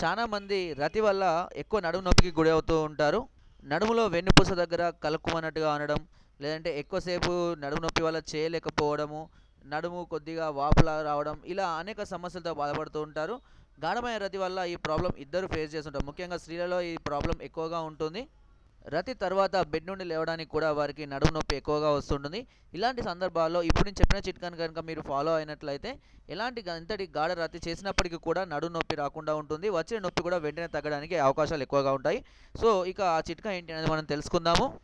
చాలామంది రతి వల్ల ఎక్కువ నడుము నొప్పికి గురి అవుతూ ఉంటారు. నడుములో వెన్నుపూస దగ్గర కలుక్కుమన్నట్టుగా అనడం లేదంటే ఎక్కువసేపు నడుము నొప్పి వల్ల చేయలేకపోవడము నడుము కొద్దిగా వాపులా రావడం ఇలా అనేక సమస్యలతో బాధపడుతూ ఉంటారు. గాఢమైన రతి వల్ల ఈ ప్రాబ్లం ఇద్దరు ఫేస్ చేస్తుంటారు. ముఖ్యంగా స్త్రీలలో ఈ ప్రాబ్లం ఎక్కువగా ఉంటుంది. రతి తర్వాత బెడ్ నుండి లేవడానికి కూడా వారికి నడుము నొప్పి ఎక్కువగా వస్తుంటుంది. ఇలాంటి సందర్భాల్లో ఇప్పుడు నేను చెప్పిన చిట్కాను కనుక మీరు ఫాలో అయినట్లయితే ఎలాంటి ఇంతటి గాఢ రతి చేసినప్పటికీ కూడా నడుము నొప్పి రాకుండా ఉంటుంది. వచ్చిన నొప్పి కూడా వెంటనే తగ్గడానికి అవకాశాలు ఎక్కువగా ఉంటాయి. సో ఇక ఆ చిట్కా ఏంటి అనేది మనం తెలుసుకుందాము.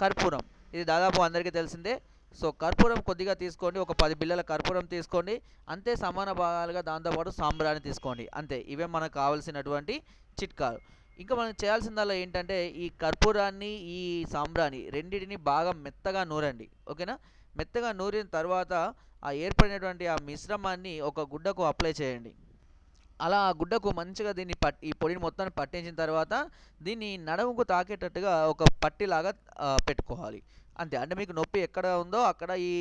కర్పూరం. ఇది దాదాపు అందరికీ తెలిసిందే. సో కర్పూరం కొద్దిగా తీసుకోండి. ఒక పది బిల్లల కర్పూరం తీసుకోండి. అంతే సమాన భాగాలుగా దాంతోపాటు సాంబ్రాన్ని తీసుకోండి. అంతే. ఇవే మనకు కావాల్సినటువంటి చిట్కాలు. ఇంకా మనం చేయాల్సిందల్లా ఏంటంటే ఈ కర్పూరాన్ని ఈ సాంబ్రాణి రెండింటిని బాగా మెత్తగా నూరండి. ఓకేనా? మెత్తగా నూరిన తర్వాత ఆ ఏర్పడినటువంటి ఆ మిశ్రమాన్ని ఒక గుడ్డకు అప్లై చేయండి. అలా ఆ గుడ్డకు మంచిగా దీన్ని పట్ ఈ పొడిని మొత్తాన్ని పట్టించిన తర్వాత దీన్ని నడుముకు తాకేటట్టుగా ఒక పట్టిలాగా పెట్టుకోవాలి. అంతే. అంటే మీకు నొప్పి ఎక్కడ ఉందో అక్కడ ఈ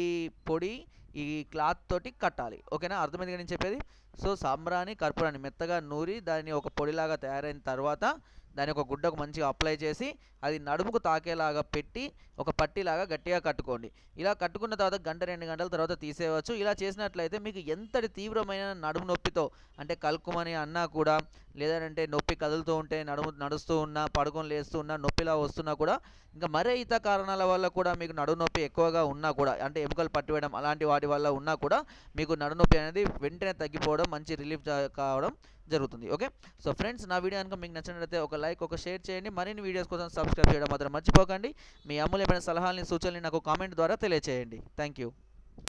పొడి ఈ క్లాత్ తోటి కట్టాలి. ఓకేనా? అర్థమైంది నేను చెప్పేది? సో సాంబ్రాని కర్పూరాన్ని మెత్తగా నూరి దాన్ని ఒక పొడిలాగా తయారైన తర్వాత దాని ఒక గుడ్డకు మంచిగా అప్లై చేసి అది నడుముకు తాకేలాగా పెట్టి ఒక పట్టిలాగా గట్టిగా కట్టుకోండి. ఇలా కట్టుకున్న తర్వాత గంట రెండు గంటల తర్వాత తీసేయవచ్చు. ఇలా చేసినట్లయితే మీకు ఎంతటి తీవ్రమైన నడుము నొప్పితో అంటే కలుకుమని అన్నా కూడా లేదంటే నొప్పి కదులుతూ ఉంటే నడుము నడుస్తూ ఉన్నా పడుకొని లేస్తూ ఉన్నా నొప్పిలా వస్తున్నా కూడా ఇంకా మరే ఇతర కారణాల వల్ల కూడా మీకు నడునొప్పి ఎక్కువగా ఉన్నా కూడా అంటే ఎముకలు పట్టివేయడం అలాంటి వాటి వల్ల ఉన్నా కూడా మీకు నడునొప్పి అనేది వెంటనే తగ్గిపోవడం మంచి రిలీఫ్ కావడం జరుగుతుంది. ఓకే? సో ఫ్రెండ్స్ నా వీడియో కనుక మీకు నచ్చినట్లయితే ఒక లైక్ ఒక షేర్ చేయండి. మరిన్ని వీడియోస్ కోసం సబ్స్క్రైబ్ చేయడం మాత్రం మర్చిపోకండి. మీ అమూల్యమైన సలహాలని సూచనలు నాకు కామెంట్ ద్వారా తెలియచేయండి. Thank you